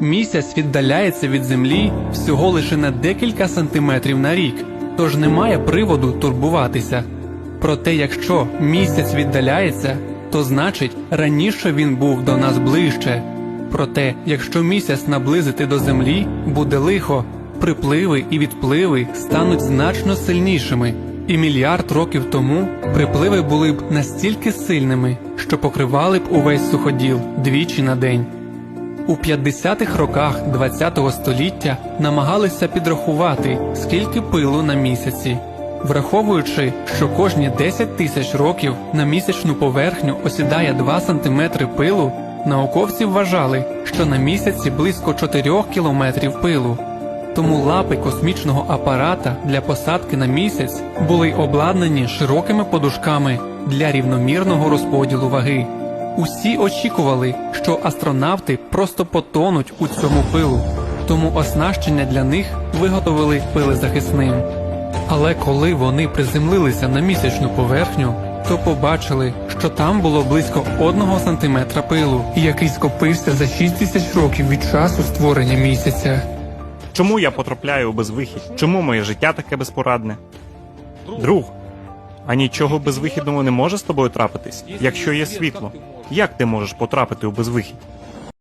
Місяць віддаляється від Землі всього лише на декілька сантиметрів на рік, тож немає приводу турбуватися. Проте, якщо місяць віддаляється, то значить раніше він був до нас ближче. Проте, якщо місяць наблизити до Землі, буде лихо, припливи і відпливи стануть значно сильнішими. І мільярд років тому припливи були б настільки сильними, що покривали б увесь суходіл двічі на день. У 50-х роках ХХ століття намагалися підрахувати, скільки пилу на місяці. Враховуючи, що кожні 10 тисяч років на місячну поверхню осідає 2 см пилу, науковці вважали, що на місяці близько 4 кілометрів пилу. Тому лапи космічного апарата для посадки на місяць були обладнані широкими подушками для рівномірного розподілу ваги. Усі очікували, що астронавти просто потонуть у цьому пилу, тому оснащення для них виготовили пилезахисним. Але коли вони приземлилися на місячну поверхню, то побачили, що там було близько одного сантиметра пилу, який скопився за 6 тисяч років від часу створення місяця. Чому я потрапляю у безвихідь? Чому моє життя таке безпорадне? Друг, а нічого безвихідного не може з тобою трапитись, якщо є світло. Як ти можеш потрапити у безвихідь?